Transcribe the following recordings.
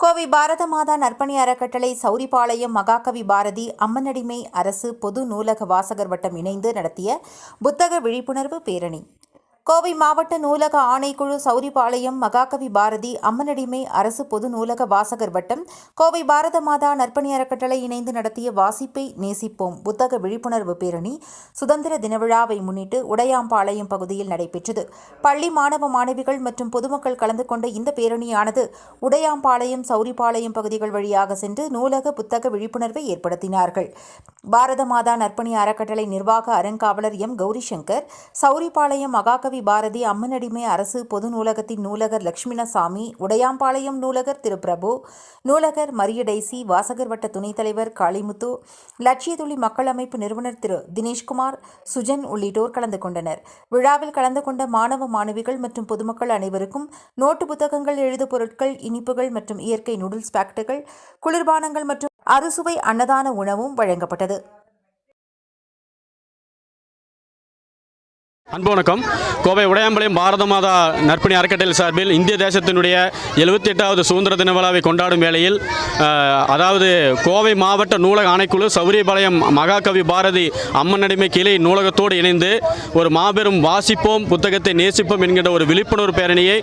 கோவை பாரத மாதா நற்பணி அறக்கட்டளை சௌரிபாளையம் மகாகவி பாரதி அம்மனடிமை அரசு பொது நூலக வாசகர் வட்டம் இணைந்து நடத்திய புத்தக விழிப்புணர்வு பேரணி. கோவை மாவட்ட நூலக ஆணைக்குழு சௌரிபாளையம் மகாகவி பாரதி அம்மனடிமை அரசு பொது நூலக வாசகர் வட்டம் கோவை பாரத மாதா நற்பணி அறக்கட்டளை இணைந்து நடத்திய வாசிப்பை நேசிப்போம். புத்தக விழிப்புணர்வு பேரணி சுதந்திர தின விழாவை முன்னிட்டு உடையாம்பாளையம் பகுதியில் நடைபெற்றது. பள்ளி மாணவ மாணவிகள் மற்றும் பொதுமக்கள் கலந்து கொண்ட இந்த பேரணியானது உடையாம்பாளையம் சௌரிபாளையம் பகுதிகள் வழியாக சென்று நூலக புத்தக விழிப்புணர்வை ஏற்படுத்தினார்கள். பாரத மாதா நற்பணி அறக்கட்டளை நிர்வாக அறங்காவலர் எம். கௌரிசங்கர் சௌரிபாளையம் மகாகவி பாரதி அம்மனடிமை அரசு பொது நூலகத்தின் நூலகர் லட்சுமிணசாமி உடையாம்பாளையம் நூலகர் திரு பிரபு நூலகர் மரியடைசி வாசகர் வட்ட துணைத் தலைவர் காளிமுத்து லட்சியதுளி மக்கள் அமைப்பு நிறுவனர் திரு. தினேஷ்குமார் சுஜன் உள்ளிட்டோர் கலந்து கொண்டனர். விழாவில் கலந்து கொண்ட மாணவ மாணவிகள் மற்றும் பொதுமக்கள் அனைவருக்கும் நோட்டு புத்தகங்கள் எழுது பொருட்கள் இனிப்புகள் மற்றும் இயற்கை நூடுல்ஸ் பேக்கெட்டுகள் குளிர்பானங்கள் மற்றும் அறுசுவை அன்னதான உணவும் வழங்கப்பட்டது. அன்பு வணக்கம். கோவை உடையாம்பாளையம் பாரத மாதா நற்பணி அறக்கட்டளை சார்பில் இந்திய தேசத்தினுடைய எழுபத்தி எட்டாவது சுதந்திர தின விழாவை கொண்டாடும் வேளையில் அதாவது கோவை மாவட்ட நூலக ஆணைக்குழு சௌரியபாளையம் மகாகவி பாரதி அம்மனடிமை கிளை நூலகத்தோடு இணைந்து ஒரு மாபெரும் வாசிப்போம் புத்தகத்தை நேசிப்போம் என்கின்ற ஒரு விழிப்புணர்வு பேரணியை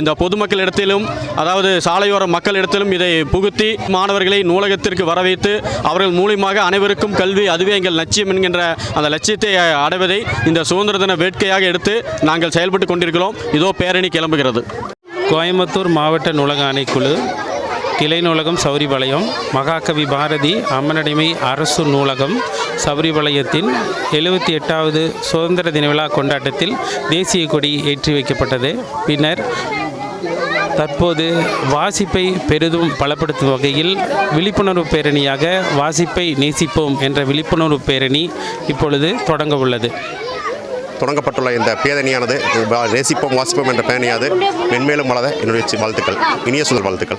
இந்த பொதுமக்களிடத்திலும் அதாவது சாலையோர மக்களிடத்திலும் இதை புகுத்தி மாணவர்களை நூலகத்திற்கு வரவைத்து அவர்கள் மூலியமாக அனைவருக்கும் கல்வி அதுவே எங்கள் லட்சியம் என்கின்ற அந்த லட்சியத்தை அடைவதை இந்த சுதந்திர தின வேட்கையாக எடுத்து நாங்கள் செயல்பட்டு கொண்டிருக்கிறோம். இதோ பேரணி கிளம்புகிறது. கோயம்புத்தூர் மாவட்ட நூலக ஆணைக்குழு கிளை நூலகம் சௌரிபாளையம் மகாகவி பாரதி அம்மனடிமை அரசு நூலகம் சௌரிபாளையத்தின் எழுபத்தி எட்டாவது சுதந்திர தின விழா கொண்டாட்டத்தில் தேசிய கொடி ஏற்றி வைக்கப்பட்டது. பின்னர் தற்போது வாசிப்பை பெரிதும் பலப்படுத்தும் வகையில் விழிப்புணர்வு பேரணியாக வாசிப்பை நேசிப்போம் என்ற விழிப்புணர்வு பேரணி இப்பொழுது தொடங்க உள்ளது. தொடங்கப்பட்டுள்ள இந்த பேதனியானது ரேசிப்போம் நேசிப்போம் வாசிப்போம் என்ற பேரணியானது மென்மேலும் வளர என்னுடைய வாழ்த்துக்கள். இனிய சுதல் வாழ்த்துக்கள்.